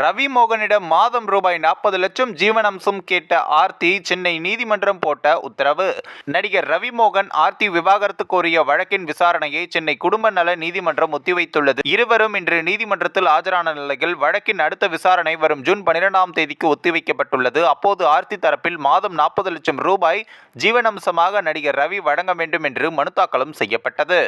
ரவி மோகனிடம் மாதம் ரூபாய் நாற்பது லட்சம் ஜீவனம்சம் கேட்ட ஆர்த்தி சென்னை நீதிமன்றம் போட்ட உத்தரவு. நடிகர் ரவி மோகன் ஆர்த்தி விவாகரத்து கோரிய வழக்கின் விசாரணையை சென்னை குடும்ப நல நீதிமன்றம் ஒத்திவைத்துள்ளது. இருவரும் இன்று நீதிமன்றத்தில் ஆஜரான நிலையில் வழக்கின் அடுத்த விசாரணை வரும் ஜூன் பனிரெண்டாம் தேதிக்கு ஒத்திவைக்கப்பட்டுள்ளது. அப்போது ஆர்த்தி தரப்பில் மாதம் நாற்பது லட்சம் ரூபாய் ஜீவனம்சமாக நடிகர் ரவி வழங்க வேண்டும் என்று மனு தாக்கலும் செய்யப்பட்டது.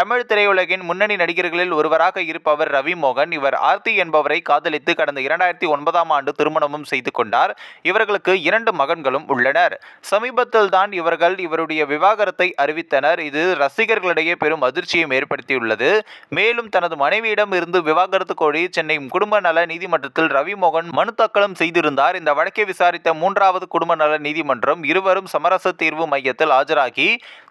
தமிழ் திரையுலகின் முன்னணி நடிகர்களில் ஒருவராக இருப்பவர் ரவி மோகன் இவர் ஆர்த்தி என்பவரை காதலித்து கடந்த கடந்த இரண்டாயிரத்தி ஒன்பதாம் ஆண்டு திருமணமும் செய்து கொண்டார். இவர்களுக்கு இரண்டு மகன்களும் உள்ளனர். சமீபத்தில் தான் இவர்கள் இவருடைய விவாகரத்தை அறிவித்தனர். இது ரசிகர்களிடையே பெரும் அதிர்ச்சியும் ஏற்படுத்தியுள்ளது. மேலும் தனது மனைவியிடம் இருந்து விவாகரத்து கோரி சென்னை குடும்ப நல நீதிமன்றத்தில் ரவிமோகன் மனு தாக்கலும் செய்திருந்தார். இந்த வழக்கை விசாரித்த மூன்றாவது குடும்ப நல நீதிமன்றம் இருவரும் சமரச தீர்வு மையத்தில் ஆஜராகி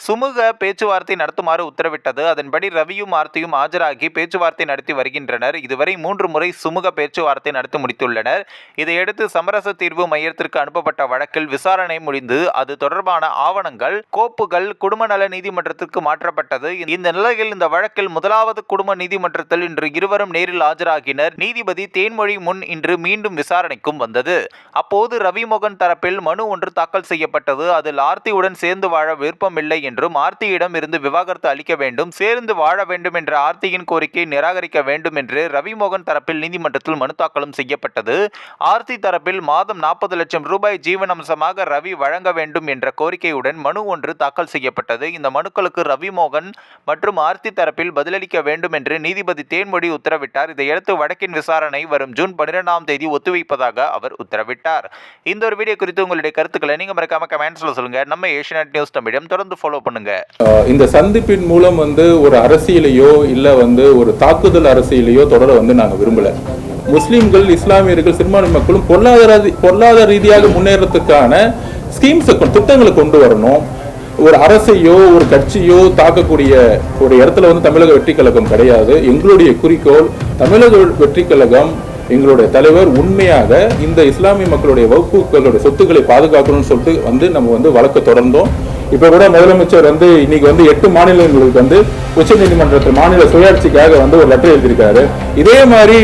சுமூக பேச்சுவார்த்தை நடத்துமாறு உத்தரவிட்டது. அதன்படி ரவியும் ஆர்த்தியும் ஆஜராகி பேச்சுவார்த்தை நடத்தி வருகின்றனர். இதுவரை மூன்று முறை சுமூக பேச்சுவார்த்தை நடத்தி முடித்துள்ளனர். இதையடுத்து சமரச தீர்வு மையத்திற்கு அனுப்பப்பட்ட வழக்கில் விசாரணை முடிந்து அது தொடர்பான ஆவணங்கள் கோப்புகள் குடும்ப நல நீதிமன்றத்திற்கு மாற்றப்பட்டது. இந்த நிலையில் இந்த வழக்கில் முதலாவது குடும்ப நீதிமன்றத்தில் இன்று இருவரும் நேரில் ஆஜராகினர். நீதிபதி தேன்மொழி முன் இன்று மீண்டும் விசாரணைக்கும் வந்தது. அப்போது ரவிமோகன் தரப்பில் மனு ஒன்று தாக்கல் செய்யப்பட்டது. அதில் ஆர்த்தியுடன் சேர்ந்து வாழ விருப்பமில்லை என்றும் ஆர்த்தியிடம் இருந்து விவாகரத்து அளிக்க வேண்டும் சேர்ந்து வாழ வேண்டும் என்ற ஆர்த்தியின் கோரிக்கை நிராகரிக்க வேண்டும் என்று ரவிமோகன் தரப்பில் நீதிமன்றத்தில் மனு தாக்கல் தாக்கலும் செய்யப்பட்டது. ஆர்த்தி தரப்பில் மாதம் நாற்பது லட்சம் ரூபாய் ஜீவனம்சமாக ரவி வழங்க வேண்டும் என்ற கோரிக்கையுடன் மனு ஒன்று தாக்கல் செய்யப்பட்டது. இந்த மனுக்களுக்கு ரவி மோகன் மற்றும் ஆர்த்தி தரப்பில் பதிலளிக்க வேண்டும் என்று நீதிபதி தேன்மொழி உத்தரவிட்டார். இதையடுத்து வழக்கின் விசாரணை வரும் ஜூன் பன்னிரெண்டாம் தேதி ஒத்திவைப்பதாக அவர் உத்தரவிட்டார். இந்த ஒரு வீடியோ குறித்து உங்களுடைய கருத்துக்களை நீங்க மறக்காம கமெண்ட்ஸ்ல சொல்லுங்க. நம்ம ஏஷியநெட் நியூஸ் தமிழம் தொடர்ந்து ஃபாலோ பண்ணுங்க. இந்த சந்திப்பின் மூலம் வந்து ஒரு அரசியலையோ இல்ல வந்து ஒரு தாக்குதல் அரசியலையோ தொடர வந்து நாங்க விரும்பல. முஸ்லீம்கள் இஸ்லாமியர்கள் சிறுபான்மை மக்களும் பொருளாதார பொருளாதார ரீதியாக முன்னேறத்துக்கான ஸ்கீம்ஸை திட்டங்களை கொண்டு வரணும். ஒரு அரசையோ ஒரு கட்சியோ தாக்கக்கூடிய ஒரு இடத்துல வந்து தமிழக வெற்றி கழகம் கிடையாது. எங்களுடைய குறிக்கோள் தமிழக வெற்றி கழகம் எங்களுடைய தலைவர் உண்மையாக இந்த இஸ்லாமிய மக்களுடைய வகுப்புகளுடைய சொத்துக்களை பாதுகாக்கணும்னு சொல்லிட்டு வந்து நம்ம வந்து வழக்கு தொடர்ந்தோம். இப்போ கூட முதலமைச்சர் வந்து இன்னைக்கு வந்து எட்டு மாநிலங்களுக்கு வந்து உச்ச நீதிமன்றத்தில் மாநில சுயாட்சிக்காக வந்து ஒரு லெட்டர் எழுதியிருக்காரு. இதே மாதிரி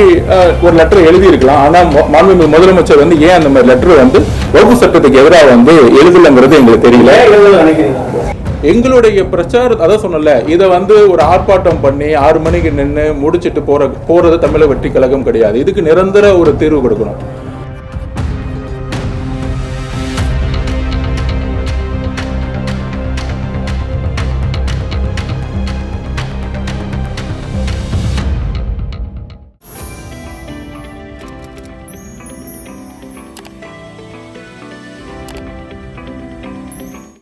ஒரு லெட்டர் எழுதியிருக்கலாம். ஆனால் மாண்புமிகு முதலமைச்சர் வந்து ஏன் அந்த மாதிரி லெட்டர் வந்து வகுப்பு சட்டத்துக்கு எதிராக வந்து எழுதலைங்கிறது எங்களுக்கு தெரியல. எங்களுடைய பிரச்சார அதான் சொன்னல இதை வந்து ஒரு ஆர்ப்பாட்டம் பண்ணி ஆறு மணிக்கு நின்று முடிச்சிட்டு போற போறது தமிழக வெற்றி கழகம் கிடையாது. இதுக்கு நிரந்தர ஒரு தீர்வு கொடுக்கணும்.